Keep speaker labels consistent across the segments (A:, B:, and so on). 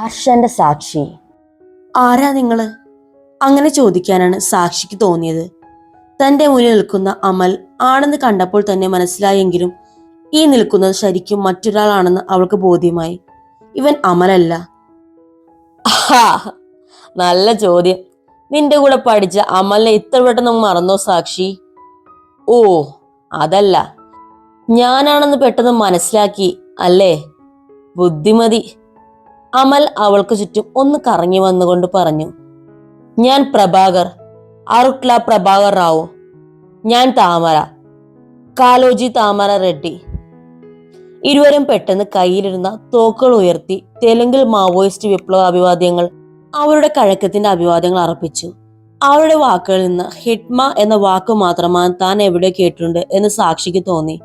A: ഹർഷന്റെ സാക്ഷി.
B: ആരാ നിങ്ങൾ? അങ്ങനെ ചോദിക്കാനാണ് സാക്ഷിക്ക് തോന്നിയത്. തന്റെ മുന്നിൽ നിൽക്കുന്ന അമൽ ആണെന്ന് കണ്ടപ്പോൾ തന്നെ മനസ്സിലായെങ്കിലും ഈ നിൽക്കുന്നത് ശരിക്കും മറ്റൊരാളാണെന്ന് അവൾക്ക് ബോധ്യമായി. ഇവൻ അമലല്ല.
A: നല്ല ചോദ്യം. നിന്റെ കൂടെ പഠിച്ച അമലിനെ ഇത്ര പെട്ടെന്ന് മറന്നോ സാക്ഷി? ഓ അതല്ല. ഞാനാണെന്ന് പെട്ടെന്ന് മനസ്സിലാക്കി അല്ലേ? ബുദ്ധിമതി. അമൽ അവൾക്ക് ചുറ്റും ഒന്ന് കറങ്ങി വന്നുകൊണ്ട് പറഞ്ഞു ഞാൻ പ്രഭാകർ അറുട്ല പ്രഭാകർ റാവു. ഞാൻ താമര കാലോജി താമര റെഡ്ഡി. ഇരുവരും പെട്ടെന്ന് കയ്യിലിരുന്ന തോക്കുകൾ ഉയർത്തി തെലുങ്കിൽ മാവോയിസ്റ്റ് വിപ്ലവ അഭിവാദ്യങ്ങൾ അവരുടെ കഴക്കത്തിന്റെ അഭിവാദ്യങ്ങൾ അർപ്പിച്ചു. അവരുടെ വാക്കുകളിൽ നിന്ന് ഹിറ്റ്മ എന്ന വാക്ക് മാത്രമാണ് താൻ എവിടെ കേട്ടിട്ടുണ്ട് എന്ന് സാക്ഷിക്ക് തോന്നി.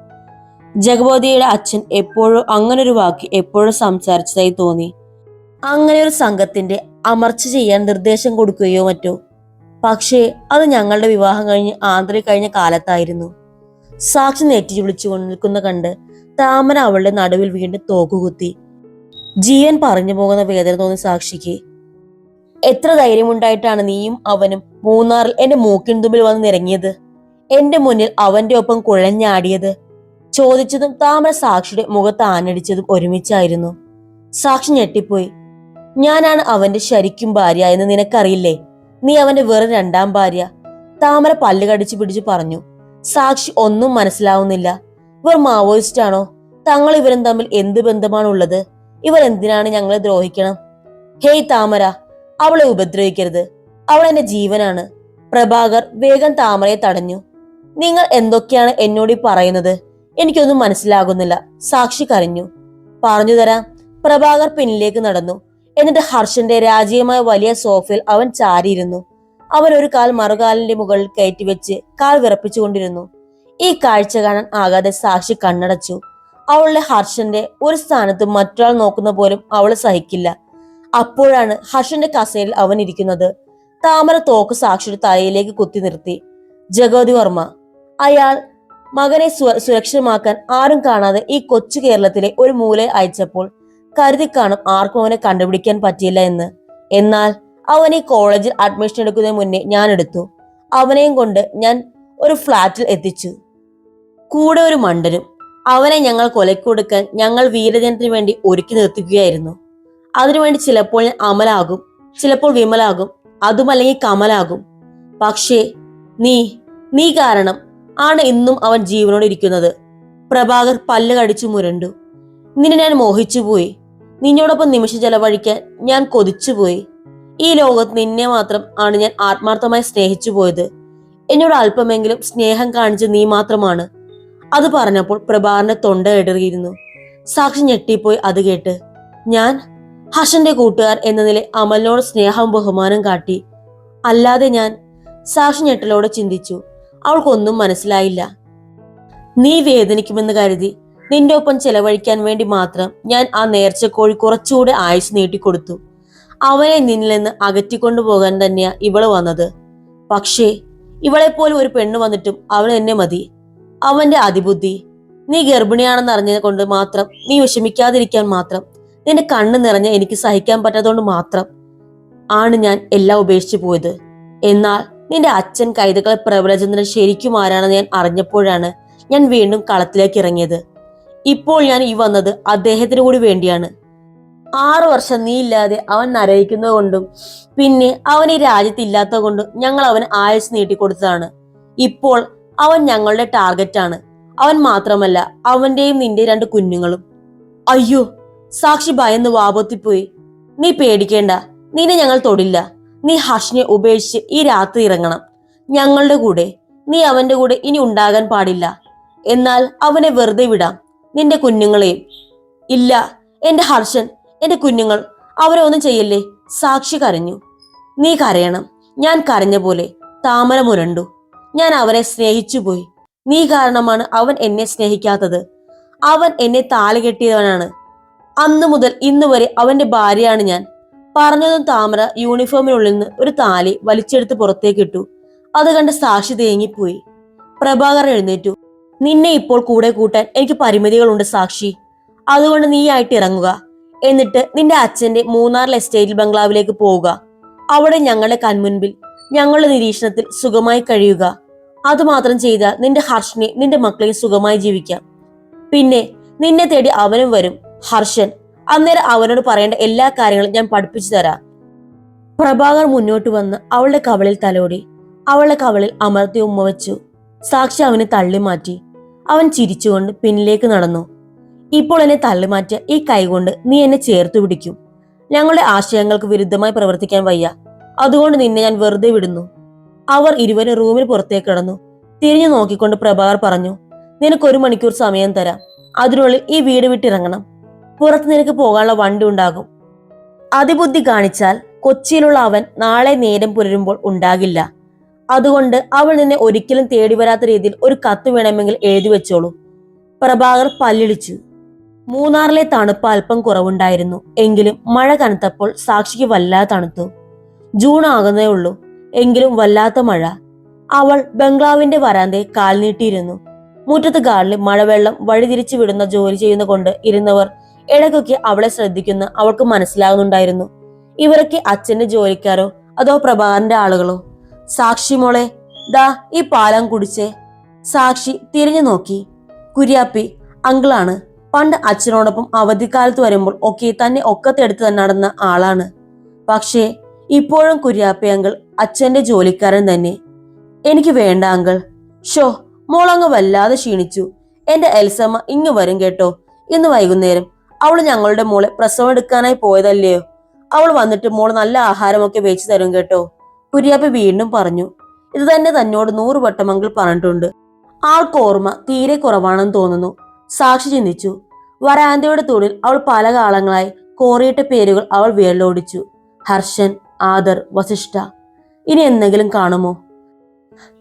A: ജഗബോധിയുടെ അച്ഛൻ എപ്പോഴും അങ്ങനൊരു വാക്ക് എപ്പോഴും സംസാരിച്ചതായി തോന്നി. അങ്ങനെ ഒരു സംഘത്തിന്റെ അമർച്ച ചെയ്യാൻ നിർദ്ദേശം കൊടുക്കുകയോ മറ്റോ? പക്ഷേ അത് ഞങ്ങളുടെ വിവാഹം കഴിഞ്ഞ് ആന്ധ്രയിൽ കഴിഞ്ഞ കാലത്തായിരുന്നു. സാക്ഷി നെറ്റി വിളിച്ചു നിൽക്കുന്ന കണ്ട് താമര അവളുടെ നടുവിൽ വീണ്ടും തോക്കുകുത്തി. ജീവൻ പറഞ്ഞു പോകുന്ന വേദന തോന്നി സാക്ഷിക്ക്. എത്ര ധൈര്യമുണ്ടായിട്ടാണ് നീയും അവനും മൂന്നാറിൽ എന്റെ മൂക്കിൻ തുമ്പിൽ വന്ന് നിരങ്ങിയത്? എന്റെ മുന്നിൽ അവന്റെ ഒപ്പം കുഴഞ്ഞാടിയത്? ചോദിച്ചതും താമര സാക്ഷിയുടെ മുഖത്ത് ആഞ്ഞടിച്ചതും ഒരുമിച്ചായിരുന്നു. സാക്ഷി ഞെട്ടിപ്പോയി. ഞാനാണ് അവന്റെ ശരിക്കും ഭാര്യ എന്ന് നിനക്കറിയില്ലേ? നീ അവന്റെ വെറും രണ്ടാം ഭാര്യ. താമര പല്ല് കടിച്ചു പിടിച്ചു പറഞ്ഞു. സാക്ഷി ഒന്നും മനസ്സിലാവുന്നില്ല. ഇവർ മാവോയിസ്റ്റ് ആണോ? തങ്ങൾ ഇവരും തമ്മിൽ എന്ത് ബന്ധമാണുള്ളത്? ഇവർ എന്തിനാണ് ഞങ്ങളെ ദ്രോഹിക്കണം? ഹേയ് താമര അവളെ ഉപദ്രവിക്കരുത്. അവൾ എന്റെ ജീവനാണ്. പ്രഭാകർ വേഗം താമരയെ തടഞ്ഞു. നിങ്ങൾ എന്തൊക്കെയാണ് എന്നോട് ഈ പറയുന്നത്? എനിക്കൊന്നും മനസ്സിലാകുന്നില്ല. സാക്ഷി കരഞ്ഞു. പറഞ്ഞു തരാം. പ്രഭാകർ പിന്നിലേക്ക് നടന്നു. എന്നിട്ട് ഹർഷന്റെ രാജീയമായ വലിയ സോഫയിൽ അവൻ ചാരിയിരുന്നു. അവൻ ഒരു കാൽ മറുകാലിന്റെ മുകളിൽ കയറ്റി വെച്ച് കാൽ വിറപ്പിച്ചുകൊണ്ടിരുന്നു ഈ കാഴ്ച കാണാൻ ആകാതെ സാക്ഷി കണ്ണടച്ചു. അവളുടെ ഹർഷന്റെ ഒരു സ്ഥാനത്ത് മറ്റൊരാൾ നോക്കുന്ന പോലും അവൾ സഹിക്കില്ല. അപ്പോഴാണ് ഹർഷന്റെ കസേരയിൽ അവൻ ഇരിക്കുന്നത്. താമര തോക്ക് സാക്ഷിയുടെ തലയിലേക്ക് കുത്തി നിർത്തി. ജഗവതി വർമ്മ അയാൾ മകനെ സുരക്ഷിതമാക്കാൻ ആരും കാണാതെ ഈ കൊച്ചു കേരളത്തിലെ ഒരു മൂലയിൽ അയച്ചപ്പോൾ കരുതി കാണും ആർക്കും അവനെ കണ്ടുപിടിക്കാൻ പറ്റിയില്ല എന്ന്. എന്നാൽ അവനെ കോളേജിൽ അഡ്മിഷൻ എടുക്കുന്നതിന് മുന്നേ ഞാൻ എടുത്തു. അവനെയും കൊണ്ട് ഞാൻ ഒരു ഫ്ലാറ്റിൽ എത്തിച്ചു. കൂടെ ഒരു മണ്ടനും. അവനെ ഞങ്ങൾ കൊലക്കൊടുക്കാൻ ഞങ്ങൾ വീരജനത്തിന് വേണ്ടി ഒരുക്കി നിർത്തിക്കുകയായിരുന്നു അതിനുവേണ്ടി ചിലപ്പോൾ ഞാൻ അമലാകും ചിലപ്പോൾ വിമലാകും അതുമല്ലെങ്കിൽ കമലാകും. പക്ഷേ നീ നീ കാരണം ആണ് ഇന്നും അവൻ ജീവനോട് ഇരിക്കുന്നത്. പ്രഭാകർ പല്ല് കടിച്ചു മുരണ്ടു. നിന്നെ ഞാൻ മോഹിച്ചുപോയി. നിന്നോടൊപ്പം നിമിഷം ചെലവഴിക്കാൻ ഞാൻ കൊതിച്ചുപോയി. ഈ ലോകത്ത് നിന്നെ മാത്രം ആണ് ഞാൻ ആത്മാർത്ഥമായി സ്നേഹിച്ചു പോയത്. എന്നോട് അല്പമെങ്കിലും സ്നേഹം കാണിച്ച നീ മാത്രമാണ്. അത് പറഞ്ഞപ്പോൾ പ്രഭാറിന്റെ തൊണ്ട ഇടറിയിരുന്നു സാക്ഷി ഞെട്ടിപ്പോയി അത് കേട്ട്. ഞാൻ ഹർഷന്റെ കൂട്ടുകാർ എന്ന നില അമലിനോട് സ്നേഹം ബഹുമാനം കാട്ടി. അല്ലാതെ ഞാൻ സാക്ഷി ഞെട്ടലോടെ ചിന്തിച്ചു. അവൾക്കൊന്നും മനസ്സിലായില്ല. നീ വേദനിക്കുമെന്ന് കരുതി നിന്റെ ഒപ്പം ചെലവഴിക്കാൻ വേണ്ടി മാത്രം ഞാൻ ആ നേർച്ചക്കോഴി കുറച്ചുകൂടെ ആയുസ് നീട്ടിക്കൊടുത്തു. അവനെ നിന്നിൽ നിന്ന് അകറ്റിക്കൊണ്ടു പോകാൻ തന്നെയാ ഇവൾ വന്നത്. പക്ഷേ ഇവളെപ്പോലും ഒരു പെണ്ണ് വന്നിട്ടും അവൾ എന്നെ മതി. അവന്റെ അതിബുദ്ധി നീ ഗർഭിണിയാണെന്ന് അറിഞ്ഞത് കൊണ്ട് മാത്രം നീ വിഷമിക്കാതിരിക്കാൻ മാത്രം നിന്റെ കണ്ണ് നിറഞ്ഞ എനിക്ക് സഹിക്കാൻ പറ്റാത്തതുകൊണ്ട് മാത്രം ആണ് ഞാൻ എല്ലാം ഉപേക്ഷിച്ചു പോയത്. എന്നാൽ നിന്റെ അച്ഛൻ കൈതകളെ പ്രബലചന്ദ്രൻ ശരിക്കും ആരാണെന്ന് ഞാൻ അറിഞ്ഞപ്പോഴാണ് ഞാൻ വീണ്ടും കളത്തിലേക്ക് ഇറങ്ങിയത്. ഇപ്പോൾ ഞാൻ ഈ വന്നത് അദ്ദേഹത്തിന് കൂടി വേണ്ടിയാണ്. ആറു വർഷം നീ ഇല്ലാതെ അവൻ നരയിക്കുന്നത് കൊണ്ടും പിന്നെ അവൻ ഈ രാജ്യത്ത് ഇല്ലാത്തത് കൊണ്ടും ഞങ്ങൾ അവന് ആയുസ് നീട്ടിക്കൊടുത്തതാണ്. ഇപ്പോൾ അവൻ ഞങ്ങളുടെ ടാർഗറ്റ് ആണ്. അവൻ മാത്രമല്ല അവന്റെയും നിന്റെ രണ്ട് കുഞ്ഞുങ്ങളും. അയ്യോ സാക്ഷി ഭയന്ന് വാപത്തിപ്പോയി. നീ പേടിക്കേണ്ട നിന്നെ ഞങ്ങൾ തൊടില്ല. നീ ഹർഷിനെ ഉപേക്ഷിച്ച് ഈ രാത്രി ഇറങ്ങണം. ഞങ്ങളുടെ കൂടെ നീ അവന്റെ കൂടെ ഇനി ഉണ്ടാകാൻ പാടില്ല. എന്നാൽ അവനെ വെറുതെ വിടാം. നിന്റെ കുഞ്ഞുങ്ങളെയും ഇല്ല എന്റെ ഹർഷൻ എന്റെ കുഞ്ഞുങ്ങൾ അവരെ ഒന്നും ചെയ്യല്ലേ? സാക്ഷി കരഞ്ഞു. നീ കരയണം. ഞാൻ കരഞ്ഞ പോലെ താമര മുരണ്ടു ഞാൻ അവരെ സ്നേഹിച്ചു പോയി നീ കാരണമാണ് അവൻ എന്നെ സ്നേഹിക്കാത്തത്. അവൻ എന്നെ താലി കെട്ടിയവനാണ്. അന്നു മുതൽ ഇന്ന് വരെ അവന്റെ ഭാര്യയാണ് ഞാൻ. പറഞ്ഞതും താമര യൂണിഫോമിനുള്ളിൽ നിന്ന് ഒരു താലി വലിച്ചെടുത്ത് പുറത്തേക്കിട്ടു. അത് കണ്ട് സാക്ഷി തേങ്ങിപ്പോയി. പ്രഭാകർ എഴുന്നേറ്റു. നിന്നെ ഇപ്പോൾ കൂടെ കൂട്ടാൻ എനിക്ക് പരിമിതികളുണ്ട് സാക്ഷി. അതുകൊണ്ട് നീയായിട്ട് ഇറങ്ങുക.
B: എന്നിട്ട് നിന്റെ അച്ഛന്റെ മൂന്നാറിൽ എസ്റ്റേറ്റിൽ ബംഗ്ലാവിലേക്ക് പോവുക. അവിടെ ഞങ്ങളുടെ കൺമുൻപിൽ ഞങ്ങളുടെ നിരീക്ഷണത്തിൽ സുഖമായി കഴിയുക. അതുമാത്രം ചെയ്താൽ നിന്റെ ഹർഷനെ നിന്റെ മക്കളെയും സുഖമായി ജീവിക്കാം. പിന്നെ നിന്നെ തേടി അവനും വരും. ഹർഷൻ അന്നേരം അവനോട് പറയേണ്ട എല്ലാ കാര്യങ്ങളും ഞാൻ പഠിപ്പിച്ചു തരാം. പ്രഭാകർ മുന്നോട്ട് വന്ന് അവളുടെ കവളിൽ തലോടി. അവളുടെ കവളിൽ അമർത്തി ഉമ്മ വെച്ചു. സാക്ഷി അവനെ തള്ളി മാറ്റി അവൻ ചിരിച്ചുകൊണ്ട് പിന്നിലേക്ക് നടന്നു. ഇപ്പോൾ എന്നെ തള്ളിമാറ്റിയ ഈ കൈകൊണ്ട് നീ എന്നെ ചേർത്ത് പിടിക്കും. ഞങ്ങളുടെ ആശയങ്ങൾക്ക് വിരുദ്ധമായി പ്രവർത്തിക്കാൻ വയ്യ. അതുകൊണ്ട് നിന്നെ ഞാൻ വെറുതെ വിടുന്നു. അവർ ഇരുവരും റൂമിൽ പുറത്തേക്ക് കിടന്നു. തിരിഞ്ഞു നോക്കിക്കൊണ്ട് പ്രഭാകർ പറഞ്ഞു നിനക്ക് ഒരു മണിക്കൂർ സമയം തരാം. അതിനുള്ളിൽ ഈ വീട് വിട്ടിറങ്ങണം. പുറത്ത് നിനക്ക് പോകാനുള്ള വണ്ടി ഉണ്ടാകും. അതിബുദ്ധി കാണിച്ചാൽ കൊച്ചിയിലുള്ള അവൻ നാളെ നേരം പുലരുമ്പോൾ ഉണ്ടാകില്ല. അതുകൊണ്ട് അവൾ നിന്നെ ഒരിക്കലും തേടി വരാത്ത രീതിയിൽ ഒരു കത്ത് വേണമെങ്കിൽ എഴുതി വെച്ചോളൂ. പ്രഭാകർ പല്ലിടിച്ചു. മൂന്നാറിലെ തണുപ്പ് അല്പം കുറവുണ്ടായിരുന്നു. എങ്കിലും മഴ കനത്തപ്പോൾ സാക്ഷിക്ക് വല്ലാതെ തണുത്തു. ജൂൺ ആകുന്നേ ഉള്ളൂ. എങ്കിലും വല്ലാത്ത മഴ. അവൾ ബംഗ്ലാവിന്റെ വരാന്തയിൽ കാൽ നീട്ടിയിരുന്നു. മുറ്റത്ത് ഗാർഡിൽ മഴവെള്ളം വഴിതിരിച്ചു വിടുന്ന ജോലി ചെയ്യുന്ന കൊണ്ട് ഇരുന്നവർ ഇടയ്ക്കൊക്കെ അവളെ ശ്രദ്ധിക്കുന്ന അവൾക്ക് മനസ്സിലാകുന്നുണ്ടായിരുന്നു. ഇവരൊക്കെ അച്ഛന്റെ ജോലിക്കാരോ അതോ പ്രഭാകരന്റെ ആളുകളോ? സാക്ഷി മോളെ ദാ ഈ പാലം കുടിച്ചേ. സാക്ഷി തിരിഞ്ഞു നോക്കി. കുര്യാപ്പി അങ്കിളാണ്. പണ്ട് അച്ഛനോടൊപ്പം അവധിക്കാലത്ത് വരുമ്പോൾ ഒക്കെ തന്നെ ഒക്കത്തെടുത്ത് തന്നെ നടന്ന ആളാണ്. പക്ഷേ ഇപ്പോഴും കുര്യാപ്പി അങ്കിൾ അച്ഛന്റെ ജോലിക്കാരൻ തന്നെ. എനിക്ക് വേണ്ട അങ്കിൾ. ഷോ മോളങ്ങ് വല്ലാതെ ക്ഷീണിച്ചു. എന്റെ എൽസമ്മ ഇങ്ങ് വരും കേട്ടോ. ഇന്ന് വൈകുന്നേരം അവൾ ഞങ്ങളുടെ മോളെ പ്രസവം എടുക്കാനായി പോയതല്ലയോ? അവൾ വന്നിട്ട് മോൾ നല്ല ആഹാരമൊക്കെ വെച്ച് തരും കേട്ടോ. കുര്യാപ്പ വീണ്ടും പറഞ്ഞു ഇത് തന്നെ തന്നോട് നൂറ് വട്ടം അങ്കിൾ പറഞ്ഞിട്ടുണ്ട്. ആൾക്ക് ഓർമ്മ തീരെ കുറവാണെന്ന് തോന്നുന്നു. സാക്ഷി ചിന്തിച്ചു. വരാന്തയുടെ തൂണിൽ അവൾ പല കാലങ്ങളായി കോറിയിട്ട പേരുകൾ അവൾ വിരലോടിച്ചു. ഹർഷൻ ആദർ വസിഷ്ഠ ഇനി എന്തെങ്കിലും കാണുമോ?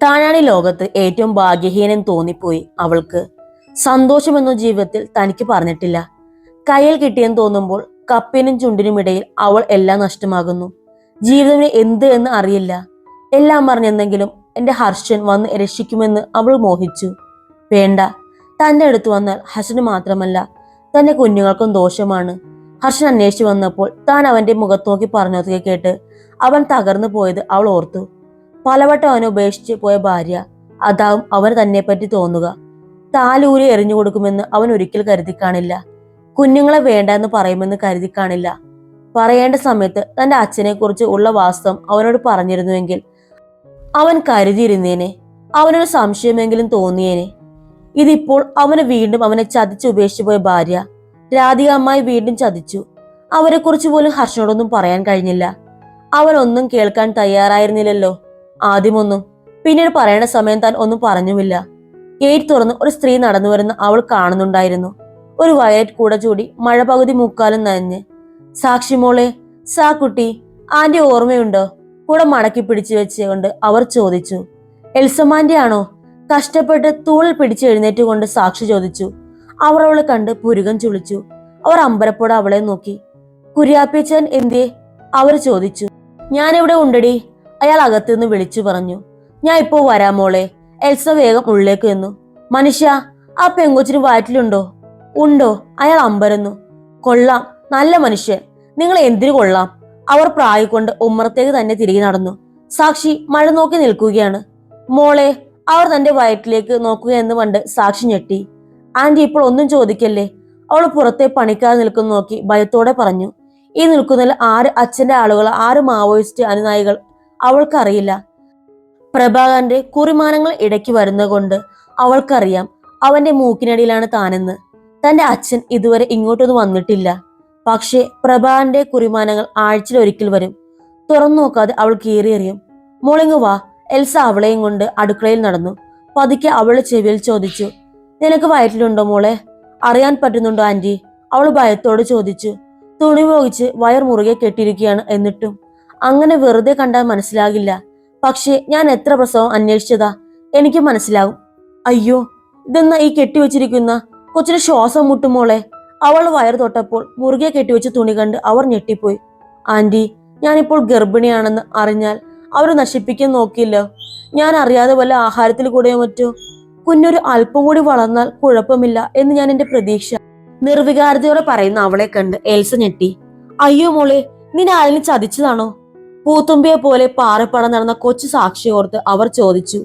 B: താനാണ് ഈ ലോകത്ത് ഏറ്റവും ഭാഗ്യഹീനം തോന്നിപ്പോയി അവൾക്ക്. സന്തോഷമെന്നോ ജീവിതത്തിൽ തനിക്ക് പറഞ്ഞിട്ടില്ല. കയ്യിൽ കിട്ടിയെന്ന് തോന്നുമ്പോൾ കപ്പിനും ചുണ്ടിനും ഇടയിൽ അവൾ എല്ലാം നഷ്ടമാകുന്നു. ജീവിതത്തിന് എന്ത് എന്ന് അറിയില്ല. എല്ലാം പറഞ്ഞെന്നെങ്കിലും എന്റെ ഹർഷൻ വന്ന് രക്ഷിക്കുമെന്ന് അവൾ മോഹിച്ചു. വേണ്ട. തന്റെ അടുത്ത് വന്നാൽ ഹർഷന് മാത്രമല്ല തന്റെ കുഞ്ഞുങ്ങൾക്കും ദോഷമാണ്. ഹർഷൻ അന്വേഷിച്ചു വന്നപ്പോൾ താൻ അവന്റെ മുഖത്ത് നോക്കി പറഞ്ഞതൊക്കെ കേട്ട് അവൻ തകർന്നു പോയത് അവൾ ഓർത്തു. പലവട്ടം അവനെ ഉപേക്ഷിച്ച് പോയ ഭാര്യ അതാവും അവന് തന്നെ പറ്റി തോന്നുക. താലൂരി എറിഞ്ഞു കൊടുക്കുമെന്ന് അവൻ ഒരിക്കൽ കരുതി കാണില്ല. കുഞ്ഞുങ്ങളെ വേണ്ട എന്ന് പറയുമെന്ന് കരുതി കാണില്ല. പറയേണ്ട സമയത്ത് തന്റെ അച്ഛനെ കുറിച്ച് ഉള്ള വാസ്തവം അവനോട് പറഞ്ഞിരുന്നുവെങ്കിൽ അവൻ കരുതിയിരുന്നേനെ. അവനൊരു സംശയമെങ്കിലും തോന്നിയേനെ. ഇതിപ്പോൾ അവന് വീണ്ടും അവനെ ചതിച്ച് ഉപേക്ഷിച്ചു പോയ ഭാര്യ രാധിക അമ്മായി വീണ്ടും ചതിച്ചു. അവരെ കുറിച്ച് പോലും ഹർഷനോടൊന്നും പറയാൻ കഴിഞ്ഞില്ല. അവനൊന്നും കേൾക്കാൻ തയ്യാറായിരുന്നില്ലല്ലോ. ആദ്യമൊന്നും. പിന്നീട് പറയേണ്ട സമയം താൻ ഒന്നും പറഞ്ഞുമില്ല. ഗേറ്റ് തുറന്ന് ഒരു സ്ത്രീ നടന്നു വരുന്ന അവൾ കാണുന്നുണ്ടായിരുന്നു. ഒരു വയലറ്റ് കൂടെ ചൂടി മഴ പകുതി മുക്കാലും നനഞ്ഞ് സാക്ഷി മോളെ സാ കുട്ടി ആന്റെ ഓർമ്മയുണ്ടോ? കൂടെ മടക്കി പിടിച്ചു വെച്ചുകൊണ്ട് അവർ ചോദിച്ചു. എൽസമാന്റെ ആണോ കഷ്ടപ്പെട്ട് തൂളിൽ പിടിച്ച് എഴുന്നേറ്റുകൊണ്ട് സാക്ഷി ചോദിച്ചു. അവർ അവളെ കണ്ട് പുരുകം ചുളിച്ചു. അവർ അമ്പരപ്പോടെ അവളെ നോക്കി. കുര്യാപ്പിച്ചൻ എന്തേ അവർ ചോദിച്ചു. ഞാൻ ഇവിടെ ഉണ്ടടി അയാൾ അകത്തുനിന്ന് വിളിച്ചു പറഞ്ഞു. ഞാൻ ഇപ്പോ വരാമോളെ എൽസ വേഗം ഉള്ളിലേക്ക് വന്നു മനുഷ്യ ആ പെങ്കൊച്ചിന് വയറ്റിലുണ്ടോ? ഉണ്ടോ? അയാൾ അമ്പരന്നു. കൊള്ളാം നല്ല മനുഷ്യൻ. നിങ്ങൾ എന്തിനു കൊള്ളാം? അവർ പ്രായിക്കൊണ്ട് ഉമ്മറത്തേക്ക് തന്നെ തിരികെ നടന്നു. സാക്ഷി മഴ നോക്കി നിൽക്കുകയാണ്. മോളെ അവർ തന്റെ വയറ്റിലേക്ക് നോക്കുക എന്ന് കണ്ട് സാക്ഷി ഞെട്ടി. ആന്റി ഇപ്പോൾ ഒന്നും ചോദിക്കല്ലേ? അവൾ പുറത്തെ പണിക്കാർ നിൽക്കുന്ന നോക്കി ഭയത്തോടെ പറഞ്ഞു. ഈ നിൽക്കുന്നതിൽ ആര് അച്ഛന്റെ ആളുകൾ ആര് മാവോയിസ്റ്റ് അനുനായികൾ അവൾക്കറിയില്ല. പ്രഭാകരന്റെ കുറിമാനങ്ങൾ ഇടയ്ക്ക് വരുന്നത് കൊണ്ട് അവൾക്കറിയാം അവന്റെ മൂക്കിനടിയിലാണ് താനെന്ന്. തന്റെ അച്ഛൻ ഇതുവരെ ഇങ്ങോട്ടൊന്നും വന്നിട്ടില്ല. പക്ഷേ പ്രഭാന്റെ കുറിമാനങ്ങൾ ആഴ്ചയിൽ ഒരിക്കൽ വരും. തുറന്നു നോക്കാതെ അവൾ കീറിയെറിയും മോളിങ് വാ എൽസ അവളെയും കൊണ്ട് അടുക്കളയിൽ നടന്നു. പതുക്കെ അവളുടെ ചെവിയിൽ ചോദിച്ചു നിനക്ക് വയറ്റിലുണ്ടോ മോളെ? അറിയാൻ പറ്റുന്നുണ്ടോ ആന്റി? അവൾ ഭയത്തോട് ചോദിച്ചു തുണി പോകിച്ച് വയർ മുറുകെ കെട്ടിയിരിക്കുകയാണ് എന്നിട്ടും. അങ്ങനെ വെറുതെ കണ്ടാൽ മനസ്സിലാകില്ല. പക്ഷേ ഞാൻ എത്ര പ്രസവം അന്വേഷിച്ചതാ? എനിക്ക് മനസ്സിലാവും അയ്യോ ഇതെന്നാ ഈ കെട്ടിവെച്ചിരിക്കുന്ന? കൊച്ചിന് ശ്വാസം മുട്ടുമോളെ അവൾ വയർ തൊട്ടപ്പോൾ മുറുകെ കെട്ടിവെച്ച് തുണി കണ്ട് അവർ ഞെട്ടിപ്പോയി. ആന്റി ഞാനിപ്പോൾ ഗർഭിണിയാണെന്ന് അറിഞ്ഞാൽ അവർ നശിപ്പിക്കാൻ നോക്കില്ല ഞാൻ അറിയാതെ വല്ല ആഹാരത്തിൽ കൂടെയോ മറ്റോ? കുഞ്ഞൊരു അല്പം കൂടി വളർന്നാൽ കുഴപ്പമില്ല എന്ന് ഞാൻ എന്റെ പ്രതീക്ഷ. നിർവികാരതയോടെ പറയുന്ന അവളെ കണ്ട് എൽസ ഞെട്ടി. അയ്യോ മോളെ നിന്നെ ആരെങ്കിലും ചതിച്ചതാണോ? പൂത്തുമ്പിയെ പോലെ പാറപ്പടം നടന്ന കൊച്ചു സാക്ഷി ഓർത്ത് അവർ ചോദിച്ചു.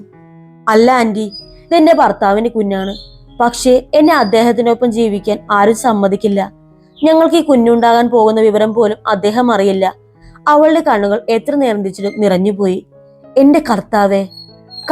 B: അല്ല ആന്റി ഇതെന്റെ ഭർത്താവിന്റെ കുഞ്ഞാണ്. പക്ഷേ എന്നെ അദ്ദേഹത്തിനൊപ്പം ജീവിക്കാൻ ആരും സമ്മതിക്കില്ല. ഞങ്ങൾക്ക് ഈ കുഞ്ഞുണ്ടാകാൻ പോകുന്ന വിവരം പോലും അദ്ദേഹം അറിയില്ല. അവളുടെ കണ്ണുകൾ എത്ര നേർന്നിച്ചിട്ടും നിറഞ്ഞുപോയി എന്റെ കർത്താവേ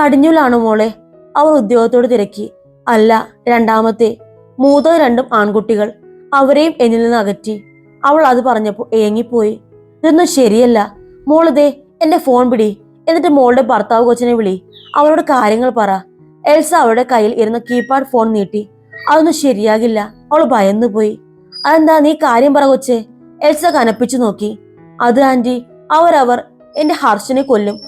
B: കടിഞ്ഞൂലാണോ മോളെ? അവർ ഉദ്യോഗത്തോട് തിരക്കി. അല്ല രണ്ടാമത്തെ മൂതോ രണ്ടും ആൺകുട്ടികൾ. അവരെയും എന്നിൽ നിന്ന് അകറ്റി. അവൾ അത് പറഞ്ഞപ്പോൾ ഏങ്ങിപ്പോയി. ഇതൊന്നും ശരിയല്ല. മോളിതേ എന്റെ ഫോൺ പിടി. എന്നിട്ട് മോളുടെ ഭർത്താവ് കൊച്ചിനെ വിളി. അവളോട് കാര്യങ്ങൾ പറ. എൽസ അവളുടെ കയ്യിൽ ഇരുന്ന കീപാഡ് ഫോൺ നീട്ടി. അതൊന്നും ശരിയാകില്ല. അവൾ ഭയന്നു പോയി അതെന്താ നീ കാര്യം പറ കൊച്ചേ? എൽസ കനപ്പിച്ചു നോക്കി. അത് ആന്റി അവരവർ എന്റെ ഹർഷനെ കൊല്ലും.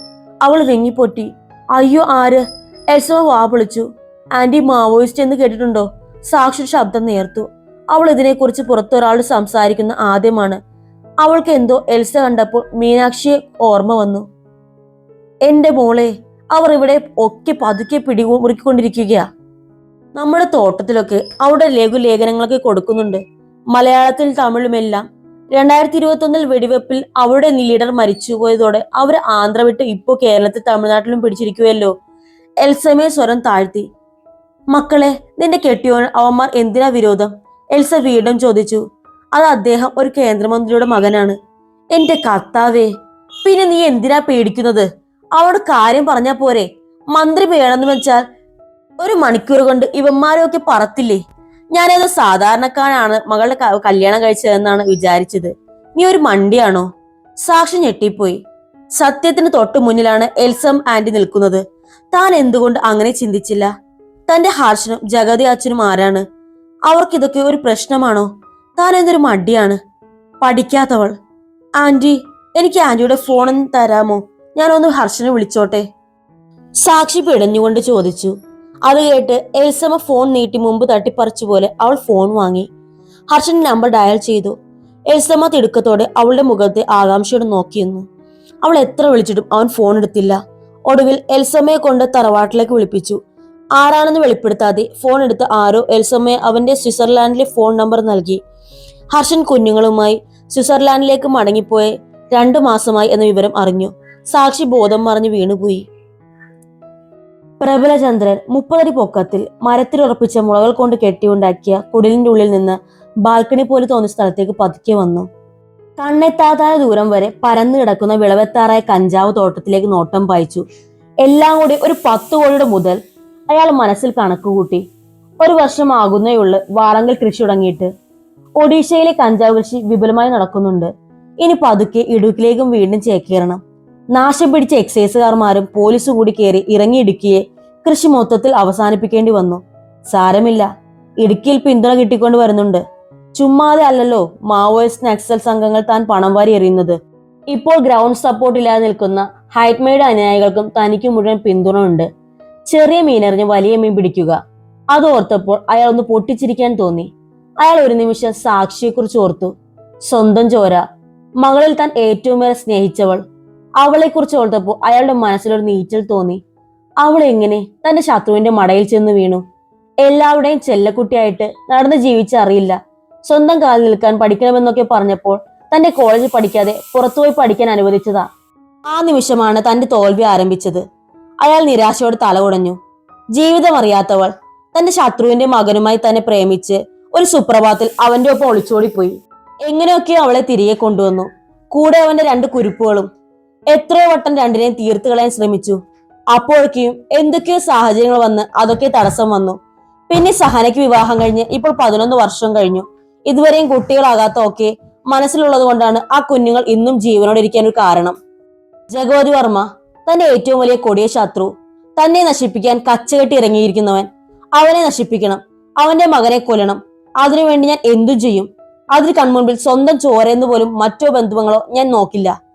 B: അവൾ വിങ്ങിപ്പൊട്ടി. അയ്യോ ആര്? എൽസ വാ പൊളിച്ചു ആന്റി മാവോയിസ്റ്റ് എന്ന് കേട്ടിട്ടുണ്ടോ? സാക്ഷി ശബ്ദം നേർത്തു. അവൾ ഇതിനെക്കുറിച്ച് പുറത്തൊരാളോട് സംസാരിക്കുന്ന ആദ്യമാണ്. അവൾക്ക് എന്തോ എൽസ കണ്ടപ്പോൾ മീനാക്ഷിയെ ഓർമ്മ വന്നു. എന്റെ മോളെ അവർ ഇവിടെ ഒക്കെ പതുക്കെ പിടി മുറുക്കിക്കൊണ്ടിരിക്കുകയാ നമ്മുടെ തോട്ടത്തിലൊക്കെ അവിടെ ലഘുലേഖനങ്ങളൊക്കെ കൊടുക്കുന്നുണ്ട്. മലയാളത്തിൽ തമിഴുമെല്ലാം രണ്ടായിരത്തി ഇരുപത്തി ഒന്നിൽ വെടിവെപ്പിൽ അവരുടെ ലീഡർ മരിച്ചുപോയതോടെ അവർ ആന്ധ്ര വിട്ട് ഇപ്പോ കേരളത്തിൽ തമിഴ്നാട്ടിലും പിടിച്ചിരിക്കുകയല്ലോ. എൽസമയെ സ്വരം താഴ്ത്തി. മക്കളെ നിന്റെ കെട്ടിയോൻ അവന്മാർ എന്തിനാ വിരോധം? എൽസ വീണ്ടും ചോദിച്ചു. അത് അദ്ദേഹം ഒരു കേന്ദ്രമന്ത്രിയുടെ മകനാണ്. എന്റെ കർത്താവേ പിന്നെ നീ എന്തിനാ പേടിക്കുന്നത്? അവളോട് കാര്യം പറഞ്ഞാ പോരെ. മന്ത്രി വേണമെന്ന് വെച്ചാൽ ഒരു മണിക്കൂർ കൊണ്ട് ഇവന്മാരൊക്കെ പറത്തില്ലേ. ഞാനേതോ സാധാരണക്കാരാണ് മകളുടെ കല്യാണം കഴിച്ചതെന്നാണ് വിചാരിച്ചത്. നീ ഒരു മണ്ടിയാണോ? സാക്ഷി ഞെട്ടിപ്പോയി. സത്യത്തിന് തൊട്ടു മുന്നിലാണ് എൽസം ആന്റി നിൽക്കുന്നത്. താൻ എന്തുകൊണ്ട് അങ്ങനെ ചിന്തിച്ചില്ല? തന്റെ ഹർഷനും ജഗതി അച്ഛനും ആരാണ്? അവർക്കിതൊക്കെ ഒരു പ്രശ്നമാണോ? താൻ എന്തൊരു മടിയാണ് പഠിക്കാത്തവൾ. ആന്റി എനിക്ക് ആന്റിയുടെ ഫോണൊന്ന് തരാമോ? ഞാനൊന്ന് ഹർഷനെ വിളിച്ചോട്ടെ? സാക്ഷി പിടഞ്ഞുകൊണ്ട് ചോദിച്ചു. അത് കേട്ട് എൽസമ്മ ഫോൺ നീട്ടി മുമ്പ് തട്ടിപ്പറിച്ചു പോലെ അവൾ ഫോൺ വാങ്ങി. ഹർഷൻ നമ്പർ ഡയൽ ചെയ്തു. എൽസമ്മ തിടുക്കത്തോടെ അവളുടെ മുഖത്തെ ആകാംക്ഷയോട് നോക്കിയിരുന്നു. അവൾ എത്ര വിളിച്ചിട്ടും അവൻ ഫോൺ എടുത്തില്ല. ഒടുവിൽ എൽസമ്മയെ കൊണ്ട് തറവാട്ടിലേക്ക് വിളിപ്പിച്ചു. ആരാണെന്ന് വെളിപ്പെടുത്താതെ ഫോൺ എടുത്ത് ആരോ എൽസമ്മയെ അവന്റെ സ്വിറ്റ്സർലാൻഡിലെ ഫോൺ നമ്പർ നൽകി. ഹർഷൻ കുഞ്ഞുങ്ങളുമായി സ്വിറ്റ്സർലാൻഡിലേക്ക് മടങ്ങിപ്പോയ. രണ്ടു മാസമായി എന്ന വിവരം അറിഞ്ഞു. സാക്ഷി ബോധം മറിഞ്ഞു വീണുപോയി. പ്രബലചന്ദ്രൻ മുപ്പതടി പൊക്കത്തിൽ മരത്തിലുറപ്പിച്ച മുളകൾ കൊണ്ട് കെട്ടിയുണ്ടാക്കിയ കുടിലിന്റെ ഉള്ളിൽ നിന്ന് ബാൽക്കണി പോലെ തോന്നിയ സ്ഥലത്തേക്ക് പതുക്കെ വന്നു. കണ്ണെത്താതായ ദൂരം വരെ പരന്നു കിടക്കുന്ന വിളവെത്താറായ കഞ്ചാവ് തോട്ടത്തിലേക്ക് നോട്ടം പായിച്ചു. എല്ലാം കൂടി ഒരു പത്ത് കോടിയുടെ മുതൽ അയാൾ മനസ്സിൽ കണക്കുകൂട്ടി ഒരു വർഷമാകുന്നേയുള്ളു വാളങ്കൽ കൃഷി തുടങ്ങിയിട്ട്. ഒഡീഷയിലെ കഞ്ചാവ് കൃഷി വിപുലമായി നടക്കുന്നുണ്ട്. ഇനി പതുക്കെ ഇടുക്കിലേക്കും വീണ്ടും ചേക്കേറണം. നാശം പിടിച്ച എക്സൈസുകാർമാരും പോലീസും കൂടി കയറി ഇറങ്ങിയിടുക്കിയെ കൃഷി മൊത്തത്തിൽ അവസാനിപ്പിക്കേണ്ടി വന്നു. സാരമില്ല. ഇടുക്കിയിൽ പിന്തുണ കിട്ടിക്കൊണ്ട് വരുന്നുണ്ട്. ചുമ്മാതെ അല്ലല്ലോ മാവോയിസ്റ്റ് നക്സൽ സംഘങ്ങൾ താൻ പണം വാരി എറിയുന്നത്. ഇപ്പോൾ ഗ്രൗണ്ട് സപ്പോർട്ട് ഇല്ലാതെ നിൽക്കുന്ന ഹൈറ്റ്മേഡ് അനുയായികൾക്കും തനിക്ക് മുഴുവൻ പിന്തുണ ഉണ്ട്. ചെറിയ മീനെറിഞ്ഞ് വലിയ മീൻ പിടിക്കുക. അത് ഓർത്തപ്പോൾ അയാൾ ഒന്ന് പൊട്ടിച്ചിരിക്കാൻ തോന്നി. അയാൾ ഒരു നിമിഷം സാക്ഷിയെക്കുറിച്ച് ഓർത്തു. സ്വന്തം ചോര. മകളിൽ താൻ ഏറ്റവും ഏറെ സ്നേഹിച്ചവൾ അവളെക്കുറിച്ച് ഓർത്തപ്പോ അയാളുടെ മനസ്സിലൊരു നീറ്റൽ തോന്നി. അവൾ എങ്ങനെ? തന്റെ ശത്രുവിന്റെ മടയിൽ ചെന്ന് വീണു. എല്ലാവരുടെയും ചെല്ലക്കുട്ടിയായിട്ട് നടന്ന് ജീവിച്ചറിയില്ല സ്വന്തം കാലിൽ നിൽക്കാൻ പഠിക്കണമെന്നൊക്കെ പറഞ്ഞപ്പോൾ തന്റെ കോളേജിൽ പഠിക്കാതെ പുറത്തുപോയി പഠിക്കാൻ അനുവദിച്ചതാ. ആ നിമിഷമാണ് തന്റെ തോൽവി ആരംഭിച്ചത്. അയാൾ നിരാശയോടെ ഉടഞ്ഞു ജീവിതം അറിയാത്തവൾ തന്റെ ശത്രുവിന്റെ മകനുമായി തന്നെ പ്രേമിച്ച് ഒരു സുപ്രഭാതത്തിൽ അവന്റെ ഒപ്പം ഒളിച്ചോടിപ്പോയി. എങ്ങനെയൊക്കെയോ അവളെ തിരികെ കൊണ്ടുവന്നു. കൂടെ അവന്റെ രണ്ട് കുരുപ്പുകളും എത്രയോ വട്ടം രണ്ടിനെയും തീർത്തു കളയാൻ ശ്രമിച്ചു. അപ്പോഴേക്കും എന്തൊക്കെയോ സാഹചര്യങ്ങൾ വന്ന് അതൊക്കെ തടസ്സം വന്നു. പിന്നെ സഹനയ്ക്ക് വിവാഹം കഴിഞ്ഞ് ഇപ്പോൾ പതിനൊന്ന് വർഷം കഴിഞ്ഞു. ഇതുവരെയും കുട്ടികളാകാത്ത ഒക്കെ മനസ്സിലുള്ളത് കൊണ്ടാണ് ആ കുഞ്ഞുങ്ങൾ ഇന്നും ജീവനോടെ ഇരിക്കാൻ ഒരു കാരണം. ജഗവതി വർമ്മ തന്റെ ഏറ്റവും വലിയ കൊടിയ ശത്രു തന്നെ നശിപ്പിക്കാൻ കച്ചകെട്ടി ഇറങ്ങിയിരിക്കുന്നവൻ. അവനെ നശിപ്പിക്കണം അവന്റെ മകനെ കൊല്ലണം. അതിനുവേണ്ടി ഞാൻ എന്തു ചെയ്യും. അതിന് കൺമുൻപിൽ സ്വന്തം ചോരയെന്ന് പോലും മറ്റോ ബന്ധുവങ്ങളോ ഞാൻ നോക്കില്ല.